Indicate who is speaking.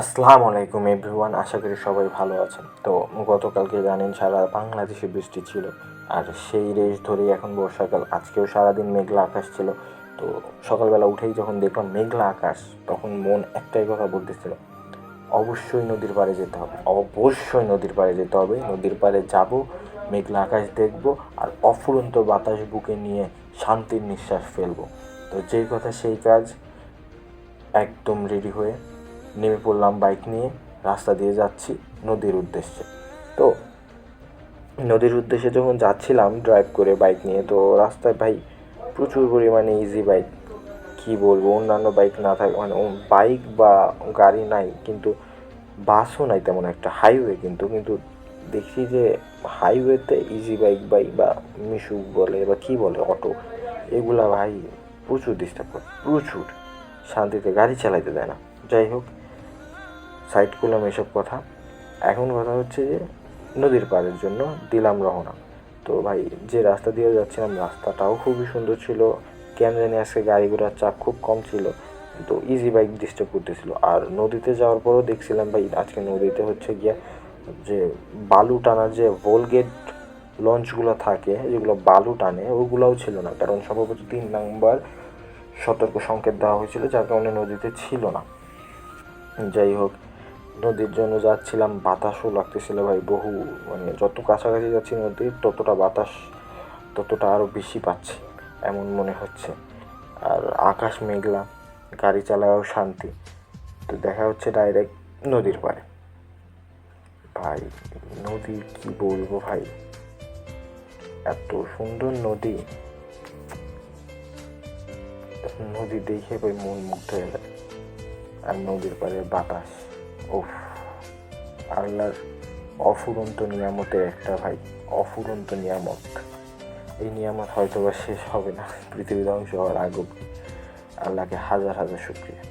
Speaker 1: আসসালামু আলাইকুম এভরিওয়ান, আশা করি সবাই ভালো আছেন। তো গতকালকে জানেন সারা বাংলাদেশে বৃষ্টি ছিল, আর সেই রেশ ধরেই এখন বর্ষাকাল। আজকেও সারাদিন মেঘলা আকাশ ছিল। তো সকালবেলা উঠেই যখন দেখলাম মেঘলা আকাশ, তখন মন একটাই কথা বলতেছিল, অবশ্যই নদীর পাড়ে যেতে হবে। অবশ্যই নদীর পাড়ে যেতে হবে। নদীর পাড়ে যাব, মেঘলা আকাশ দেখব, আর অফুরন্ত বাতাস বুকে নিয়ে শান্তির নিঃশ্বাস ফেলব। তো যেই কথা, সেই কাজ একদম রেডি হয়ে নেমে পড়লাম বাইক নিয়ে, রাস্তা দিয়ে যাচ্ছি নদীর উদ্দেশ্যে। তো নদীর উদ্দেশ্যে যখন যাচ্ছিলাম ড্রাইভ করে বাইক নিয়ে, তো রাস্তায় ভাই প্রচুর পরিমাণে ইজি বাইক কি বলব, অন্যান্য বাইক না থাকে মানে বাইক বা গাড়ি নাই, কিন্তু বাসও নাই তেমন একটা হাইওয়ে কিন্তু কিন্তু দেখছি যে হাইওয়েতে ইজি বাইক বাইক বা মিশুক বলে বা কি বলে অটো এগুলা ভাই প্রচুর ডিস্টার্ব করে, প্রচুর। শান্তিতে গাড়ি চালাইতে দেয় না। যাই হোক সাইড করলাম এসব কথা। এখন কথা হচ্ছে যে, নদীর পাড়ের জন্য দিলাম রওনা। তো ভাই, যে রাস্তা দিয়ে যাচ্ছিলাম, রাস্তাটাও খুবই সুন্দর ছিল। কেন জানি আজকে গাড়ি ঘোড়ার চাপ খুব কম ছিল। তো ইজি বাইক ডিস্টার্ব করতেছিল। আর নদীতে যাওয়ার পরও দেখছিলাম ভাই, আজকে নদীতে হচ্ছে গিয়া যে বালু টানার যে ভোলগেট লঞ্চগুলো থাকে, যেগুলো বালু টানে, ওগুলোও ছিল না। কারণ সম্ভবত তিন নাম্বার সতর্ক সংকেত দেওয়া হয়েছিল, যার কারণে নদীতে ছিল না। যাই হোক নদীর জন্য যাচ্ছিলাম, বাতাসও লাগতেছিল ভাই, বহু মানে যত কাছাকাছি যাচ্ছি নদীর, ততটা বাতাস, ততটা আরও বেশি পাচ্ছি, এমন মনে হচ্ছে। আর আকাশ মেঘলা, গাড়ি চালাও শান্তি, তো দেখা হচ্ছে ডাইরেক্ট নদীর পাড়ে। ভাই, নদী কি বলব ভাই? এত সুন্দর নদী। নদী দেখে ভাই মন মুগ্ধ হয়ে যায়। আর নদীর পাড়ে বাতাস। উফ আল্লাহর অফুরন্ত নিয়ামতের একটা ভাই, অফুরন্ত নিয়ামত এই নিয়ামত হয়তো বা শেষ হবে না পৃথিবী ধ্বংস হওয়ার আগ অব্দি। আল্লাহকে হাজার হাজার শুক্রিয়া